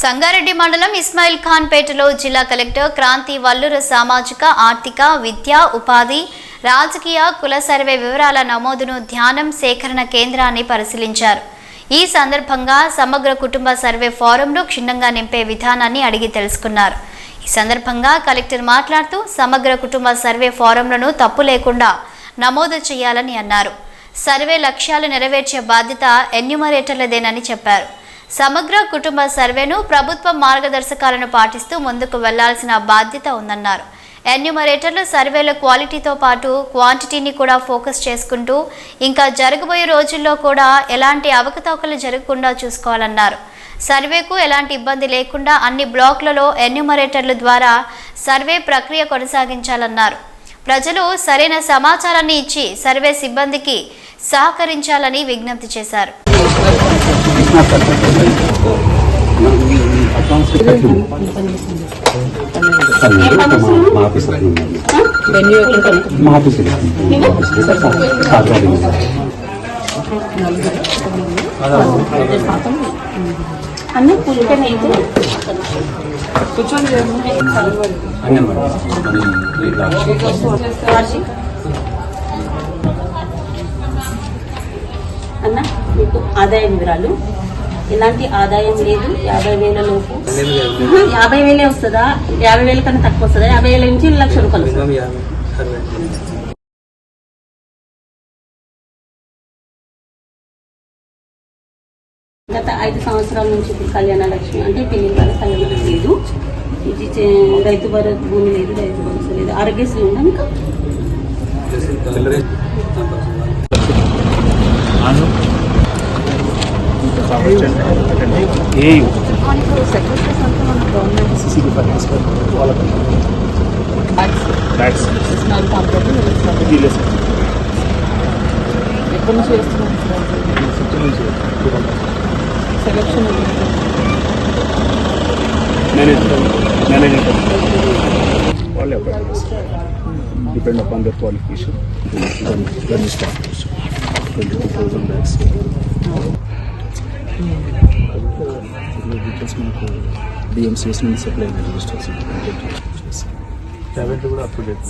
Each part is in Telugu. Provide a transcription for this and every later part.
సంగారెడ్డి మండలం ఇస్మాయిల్ ఖాన్ పేటలో జిల్లా కలెక్టర్ క్రాంతి వల్లూరు సామాజిక ఆర్థిక విద్యా ఉపాధి రాజకీయ కుల సర్వే వివరాల నమోదును ధ్యానం సేకరణ కేంద్రాన్ని పరిశీలించారు. ఈ సందర్భంగా సమగ్ర కుటుంబ సర్వే ఫారంను క్షుణ్ణంగా నింపే విధానాన్ని అడిగి తెలుసుకున్నారు. ఈ సందర్భంగా కలెక్టర్ మాట్లాడుతూ సమగ్ర కుటుంబ సర్వే ఫారంలను తప్పు లేకుండా నమోదు చేయాలని అన్నారు. సర్వే లక్ష్యాలు నెరవేర్చే బాధ్యత ఎన్యుమరేటర్లదేనని చెప్పారు. సమగ్ర కుటుంబ సర్వేను ప్రభుత్వ మార్గదర్శకాలను పాటిస్తూ ముందుకు వెళ్ళాల్సిన బాధ్యత ఉందన్నారు. ఎన్యుమరేటర్లు సర్వేల క్వాలిటీతో పాటు క్వాంటిటీని కూడా ఫోకస్ చేసుకుంటూ ఇంకా జరగబోయే రోజుల్లో కూడా ఎలాంటి అవకతవకలు జరగకుండా చూసుకోవాలన్నారు. సర్వేకు ఎలాంటి ఇబ్బంది లేకుండా అన్ని బ్లాక్లలో ఎన్యుమరేటర్ల ద్వారా సర్వే ప్రక్రియ కొనసాగించాలన్నారు. ప్రజలు సరైన సమాచారాన్ని ఇచ్చి సర్వే సిబ్బందికి సహకరించాలని విజ్ఞప్తి చేశారు. మా ఆఫీస్ మా ఆఫీస్ మా ఆఫీస్ సాధారణ అన్న పులికన్ అయితే వార్షిక్ ఆదాయ వివరాలు. ఎలాంటి ఆదాయం లేదు. యాభై వేల లోపు. యాభై వేలే వస్తుందా? యాభై వేల కన్నా తక్కువ వస్తుందా? యాభై వేల నుంచి లక్ష రూపాయలు వస్తుందా? గత ఐదు సంవత్సరాల నుంచి ఇప్పుడు కళ్యాణ లక్ష్మి అంటే పెళ్ళి వాళ్ళ కళ్యాణ లేదు. ఇది రైతు భరోసా భూమి లేదు రైతు భరోసా లేదు. ఆరోగ్యశ్రీ ఉందా మీకు? ఎప్పటి నుంచి చేస్తున్నాం సెలక్షన్ వాళ్ళే అప్లై చేస్తారు డిపెండ్ అపాన్ దర్ క్వాలిఫికేషన్ దాన్ని start twenty two thousand lakhs details మనకు డిఎంసీఎస్ నుంచి సప్లై రిజిస్టర్స్ కూడా అప్ టు డేట్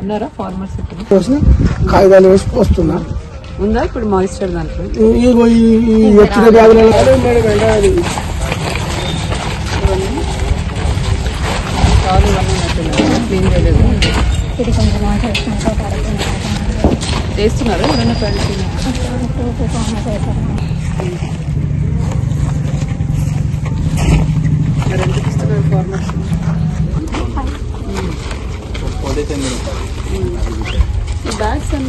ఉన్నారా ఫార్మర్స్ ఇప్పుడు పోసి కాగితాలు వేసి పోస్తున్నా ఉందా ఇప్పుడు మాయిశ్చర్ దాంట్లో వచ్చిన బ్యాగులలో క్లీన్ చేయలేదు ఎంత ఇస్తున్నారు ఫార్మర్స్ ఈ బ్యాగ్స్ అన్ని